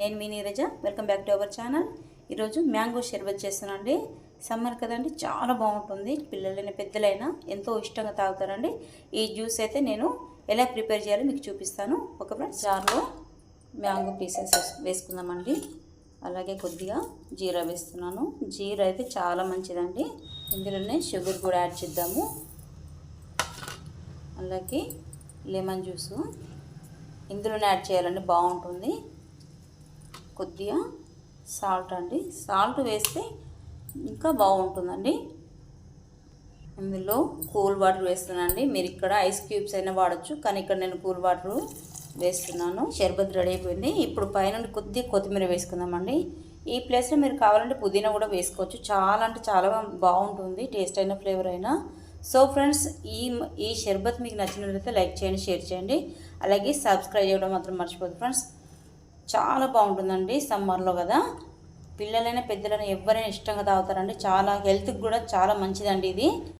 నేను మీ Neeraja. Welcome back to our channel ఈరోజు mango షర్బత్ చేస్తానండి సమ్మర్ కదండి చాలా బాగుంటుంది. పిల్లలైనా పెద్దలైనా ఎంతో ఇష్టంగా తాగుతారండి. ఈ జ్యూస్ అయితే నేను ఎలా ప్రిపేర్ చేయాలో మీకు చూపిస్తాను. ఒక ఫ్రెండ్స్ జార్లో మ్యాంగో పీసెస్ వేసుకుందామండి. అలాగే కొద్దిగా జీరా వేస్తున్నాను. జీరా అయితే చాలా మంచిదండి. ఇందులోనే షుగర్ కూడా యాడ్ చేద్దాము. అలాగే లెమన్ జ్యూసు. ఇందులోనే యాడ్ చేయాలండి బాగుంటుంది. కొద్దిగా సాల్ట్ అండి. సాల్ట్ వేస్తే ఇంకా బాగుంటుందండి. ఇందులో కూల్ వాటర్ వేస్తున్నానండి. మీరు ఇక్కడ ఐస్ క్యూబ్స్ అయినా వాడచ్చు కానీ ఇక్కడ నేను కూల్ వాటర్ వేస్తున్నాను. షర్బత్ రెడీ అయిపోయింది. ఇప్పుడు పైన కొద్దిగా కొత్తిమీర వేసుకుందామండి. ఈ ప్లేస్లో మీరు కావాలంటే పుదీనా కూడా వేసుకోవచ్చు. చాలా అంటే చాలా బాగుంటుంది టేస్ట్ అయినా ఫ్లేవర్ అయినా. సో ఫ్రెండ్స్ ఈ ఈ షర్బత్ మీకు నచ్చినట్లయితే లైక్ చేయండి షేర్ చేయండి. అలాగే సబ్స్క్రైబ్ చేయడం మాత్రం మర్చిపోదు ఫ్రెండ్స్. చాలా బాగుంటుందండి సమ్మర్లో కదా. పిల్లలైనా పెద్దలైనా ఎవరైనా ఇష్టంగా తాగుతారండి. చాలా హెల్త్కి కూడా చాలా మంచిదండి ఇది.